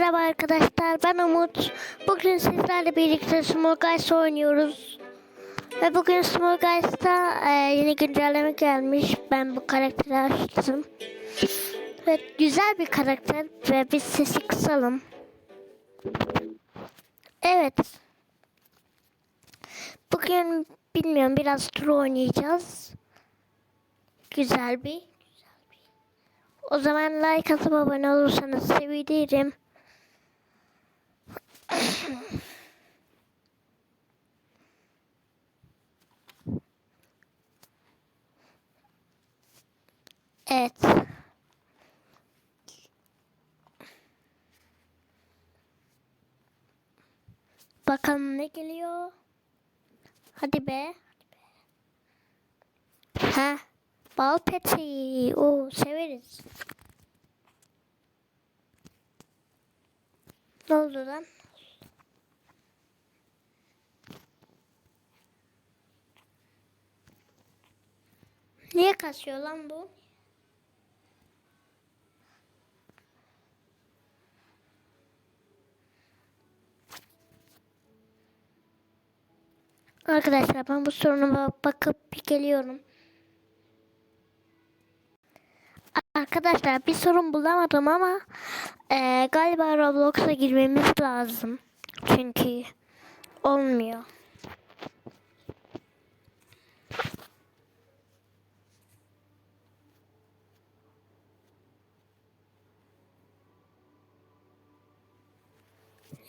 Merhaba arkadaşlar ben Umut. Bugün sizlerle birlikte Small Guys oynuyoruz. Ve bugün Small Guys'ta e, yeni güncelleme gelmiş. Ben bu karakteri açtım. Ve güzel bir karakter ve biz sesi kısalım. Evet. Bugün bilmiyorum biraz tur oynayacağız. Güzel bir. O zaman like atıp abone olursanız sevinirim. Evet. Bakalım ne geliyor. Hadi be. Ha, bal peteği. O severiz. Ne oldu lan? Niye kasıyor lan bu? Arkadaşlar ben bu soruna bakıp bir geliyorum. Arkadaşlar bir sorun bulamadım ama eee, galiba Roblox'a girmemiz lazım. Çünkü olmuyor.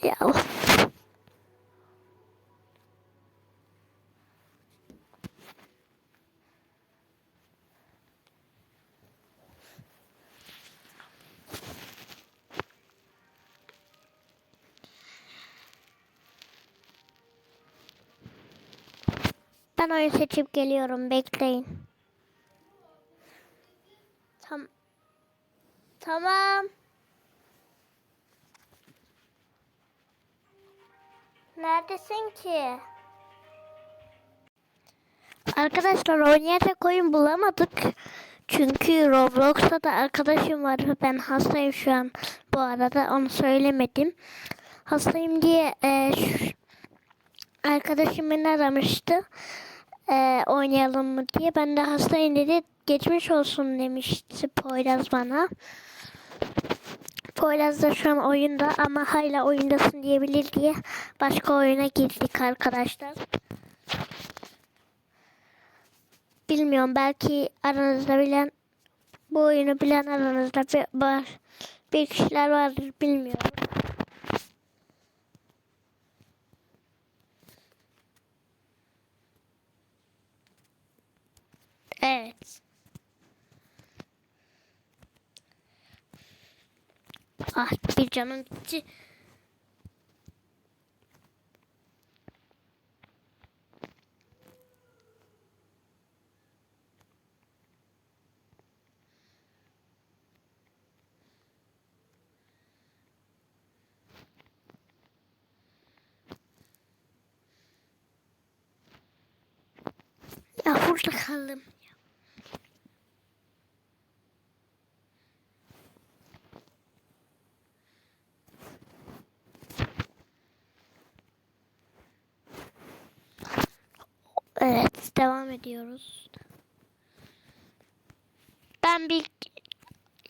Ya of. Ben oyun seçip geliyorum. Bekleyin. Tam Tamam. Neredesin ki? Arkadaşlar oynayacak oyun bulamadık. Çünkü Roblox'ta da arkadaşım var. Ben hastayım şu an. Bu arada onu söylemedim. Hastayım diye e, arkadaşım beni aramıştı. E, oynayalım mı diye. Ben de hastayım dedi. Geçmiş olsun demişti Poyraz bana. Poyraz da şu an oyunda ama hala oyundasın diyebilir diye başka oyuna girdik arkadaşlar. Bilmiyorum belki aranızda bilen bu oyunu bilen aranızda bir, bir kişiler vardır bilmiyorum. Evet. Ah bir canım gitti. Ya burada kaldım. Evet, devam ediyoruz. Ben bir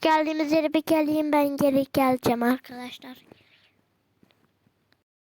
geldiğimiz yere bir geleyim ben geri geleceğim arkadaşlar.